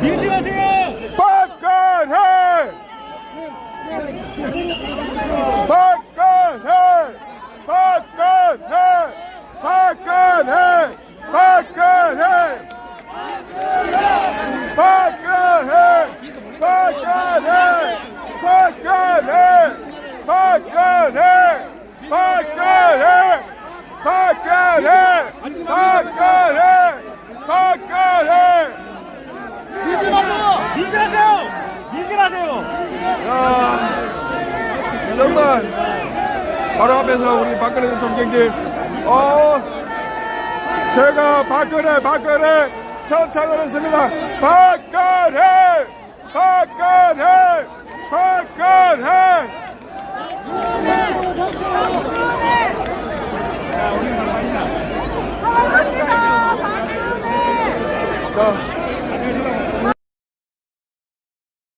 밀지 마세요. 박근혜! 박근혜! 박근혜! 박근혜! 박근혜! 박근혜! 박근혜! 박근혜! 박근혜! 박근혜! 박근혜! 박근혜! 마세요. 야, 정말 바로 앞에서 우리 박근혜 대통령님, 어, 제가 박근혜, 박근혜 선창을 했습니다. 박근혜, 박근혜, 박근혜. 자,